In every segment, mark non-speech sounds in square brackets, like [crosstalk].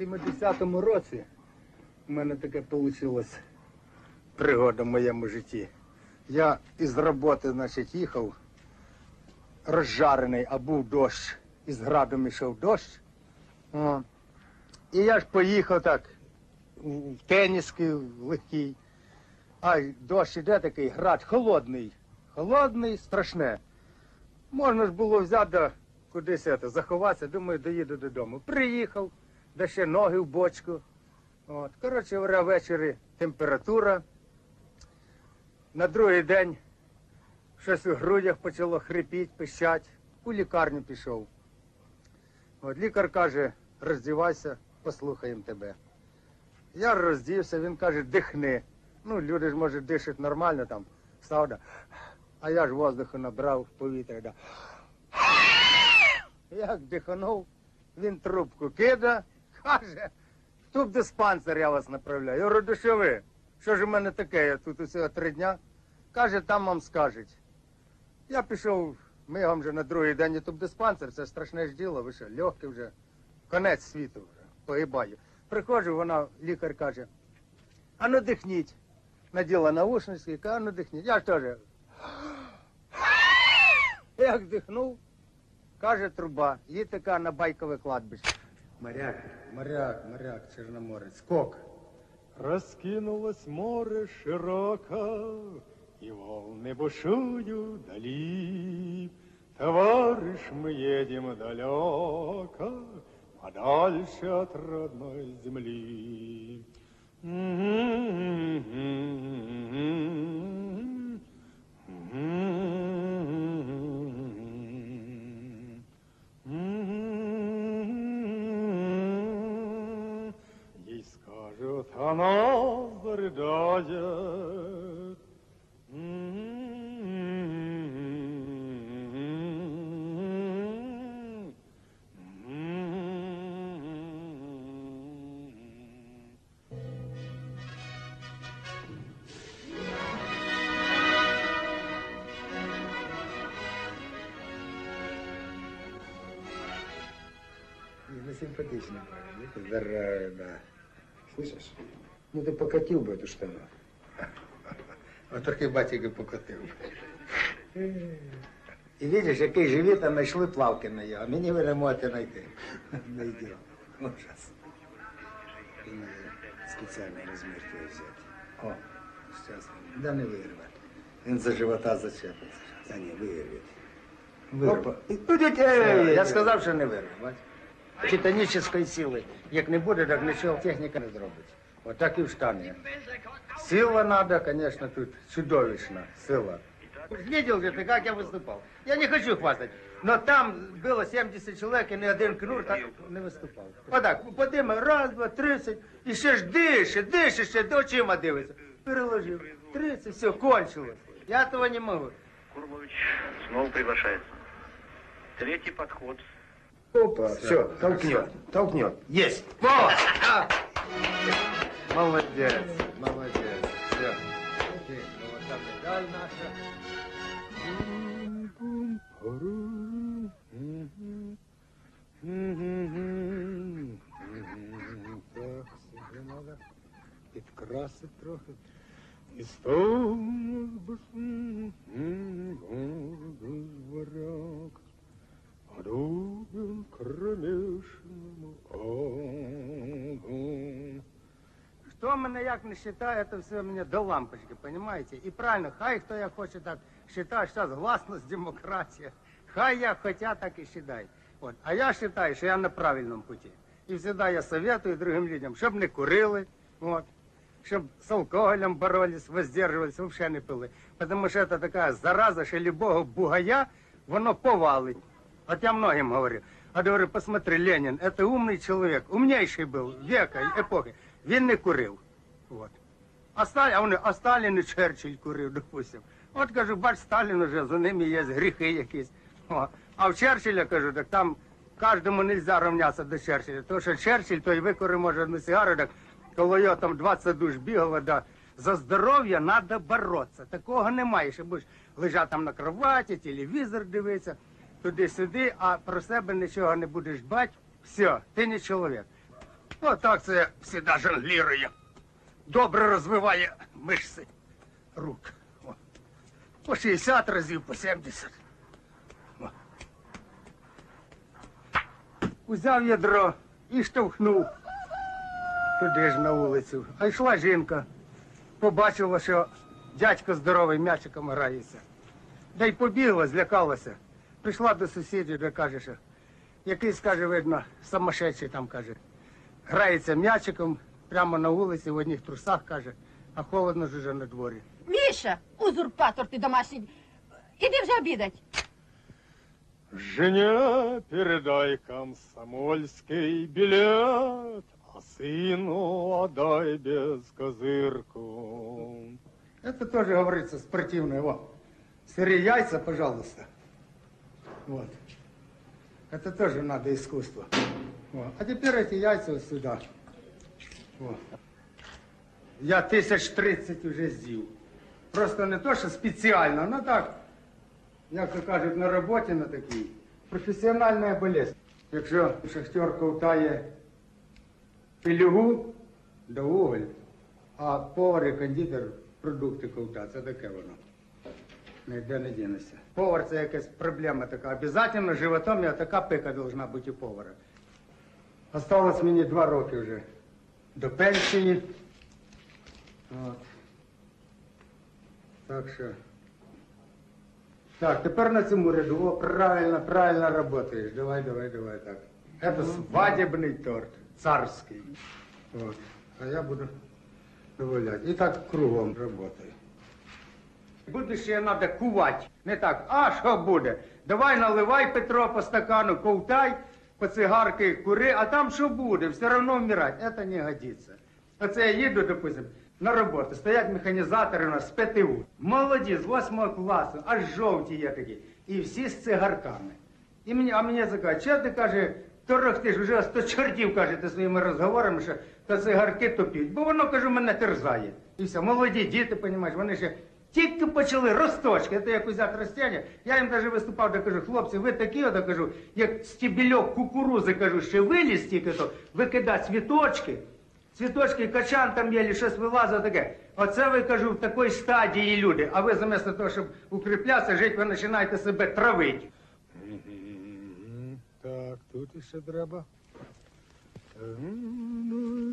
70-му році у мене таке вийшло пригода в моєму житті. Я із роботи, значить, їхав розжарений, а був дощ. Із градом йшов дощ. О. І я ж поїхав так в теніски легкий. А дощ іде такий град холодний. Холодний, страшне. Можна ж було взяти кудись це, заховатися, думаю, доїду додому. Приїхав, да ще ноги в бочку. От. Коротше ввечері температура. На другий день щось у грудях почало хрипіти, пищать. У лікарню пішов. От лікар каже, роздівайся, послухаємо тебе. Я роздівся, він каже, дихни. Ну, люди ж, може, дишать нормально там, став, да. а я ж воздуху набрав повітря. Да. Як диханув, він трубку кида, каже, тут в диспансер я вас направляю. Я говорю, «Да що ви? Що ж у мене таке? Я тут усього три дня. Каже, там вам скажуть. Я пішов, ми вам вже на другий день і тут диспансер, це страшне ж діло, ви що, легке вже, конець світу вже, погибаю. Приходжу, вона, лікар каже, а ну дихніть. Наділа наушнички, каже, а ну дихніть. Я ж теж. Як дихнув, каже труба, є така на байкове кладбище. Моряк, моряк, моряк, Чорноморець, скок. Раскинулось море широко, И волны бушуют дали. Товарищ, мы едем далеко, Подальше от родной земли. Ей скажут, она зарыдает. Ну, симпатичный парень, это здоровый, да. Слышишь? Ну ты покатил бы эту штану. [laughs] Вот так и батька покатил. І видиш, який живіт, а знайшли плавки на його. А мені ви не [laughs] можете знайти. Знайдемо. Ужас. І спеціально розмір твій взяти. О, зараз. Да не вирве. Він за живота зачепиться. Та ні, вирве. Вирве. Ей, Я сказав, що не вирве. бач? Титанічної сили. Як не буде, так нічого техніка не зробить. Отак і в штані. Сила надо, конечно, тут чудовищна сила. Видел же ты, как я выступал? Я не хочу хвастать, но там было 70 человек, и ни один кнур так не виступав. Отак, подиме, раз, два, тридцать, і ще ж дише, дише, ще до очима дивиться. Переложив, 30, все, кончилось. Я того не можу. Курлович снова приглашается. Третий подход. Опа, все, толкнет, толкнет. Есть. Во! А! Молодец, молодец. Все. Вот там медаль наша. Так, собі надо підкрасити трохи. И стал варяг, Подобен кромешному огню. Хто мене як не вважає, це все мені до лампочки, понимаете? І правильно, хай хто як хоче так вважає, зараз гласність, демократія. Хай як хотя, так і вважають. От. А я вважаю, що я на правильному путі. І завжди я советую другим людям, щоб не курили, от, щоб з алкоголем боролись, воздержувались, взагалі не пили. Тому що це така зараза, що любого бугая, воно повалить. Вот я многим говорю. А говорю, посмотри, Ленин, это умный человек, умнейший был века, эпохи. Він не курив. Вот. А Сталін, а вони, а Сталін і Черчилль курив, допустим. От кажу, бач, Сталін уже, за ними є гріхи якісь. О. А в Черчилля, кажу, так там кожному не можна рівнятися до Черчилля. Тому що Черчилль, той викурив, може, одну сигару, так коли його там 20 душ бігало, да, за здоров'я треба боротися. Такого немає, що будеш лежати там на кроваті, телевізор дивитися, туди-сюди, а про себе нічого не будеш дбати. Все, ти не чоловік. Отак це завжди жонглірує. Добре розвиває мишці рук. О. По 60 разів, по 70. О. Узяв ядро і штовхнув туди ж на вулицю. А йшла жінка, побачила, що дядько здоровий м'ячиком грається. Да й побігла, злякалася. Прийшла до сусідів, де каже, що якийсь, каже, видно, самошедший там каже. Грається м'ячиком прямо на вулиці в одних трусах, каже, а холодно ж уже на дворі. Міша, узурпатор ти домашній. Іди вже обідать. Жене передай комсомольский билет, а сыну отдай без козырку. Это тоже говорится спортивное. Вот. Сырые яйца, пожалуйста. Вот. Это тоже надо искусство. Вот. А теперь эти яйца вот сюда. Вот. Я тисяч тридцять уже з'їв. Просто не то, що спеціально, ну так, як то кажуть, на роботі на такій. Професіональна болезнь. Якщо шахтер ковтає пилюгу до уголь, а повар і кондитер продукти ковта, це таке воно. Ніде не дінеться. Повар це якась проблема така. Обязательно животом я така пика должна бути у повара. Осталось мені два роки вже до пенсії. От. Так що. Так, тепер на цьому ряду. О, правильно, правильно работаешь. Давай, давай, давай так. Это свадебный торт, царский. Вот. А я буду доволять. І так кругом работаю. Будущее надо кувати. Не так, а що буде? Давай наливай Петро по стакану, ковтай, по цигарки кури, а там що буде? Все одно вмирать. Это не годится. Оце я їду, допустим, на роботу. Стоять механізатори у нас з ПТУ. Молоді, з 8 класу, аж жовті є такі. І всі з цигарками. І мені, а мені закажуть, що ти каже, торохтиш, вже сто чортів кажете своїми розговорами, що то цигарки топіть. Бо воно, кажу, мене терзає. І все, молоді діти, понімаєш, вони ще тільки почали росточки, це як взяти ростяння. Я їм навіть виступав, де кажу, хлопці, ви такі, от, кажу, як стебельок кукурузи, кажу, ще виліз тільки то, викидати цвіточки, цвіточки, качан там є, щось вилазить таке. Оце ви кажу, в такій стадії люди. А ви замість того, щоб укріплятися, жити, ви починаєте себе травити. Так, тут іще треба. Новый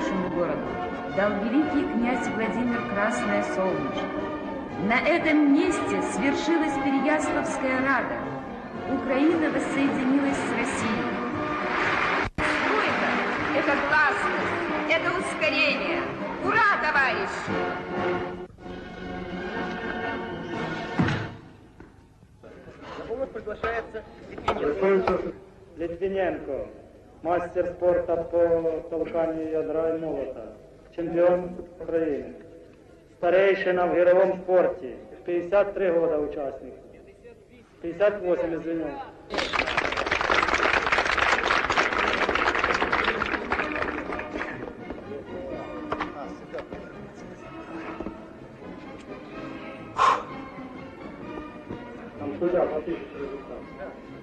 нашему городу дал великий князь Владимир Красное Солнышко. На этом месте свершилась Переяславская рада. Украина воссоединилась с Россией. Стройка – это гласность, это ускорение. Ура, товарищи! Литвиненко, мастер спорта по толканию ядра и молота, чемпион України. Старейшина в гировом спорті, 53 года учасник. 58, извиняюсь. Там судья подпишет результат.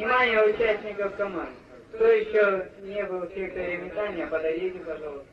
Внимание участников команд. Кто еще не был в секторе метания, подойдите, пожалуйста.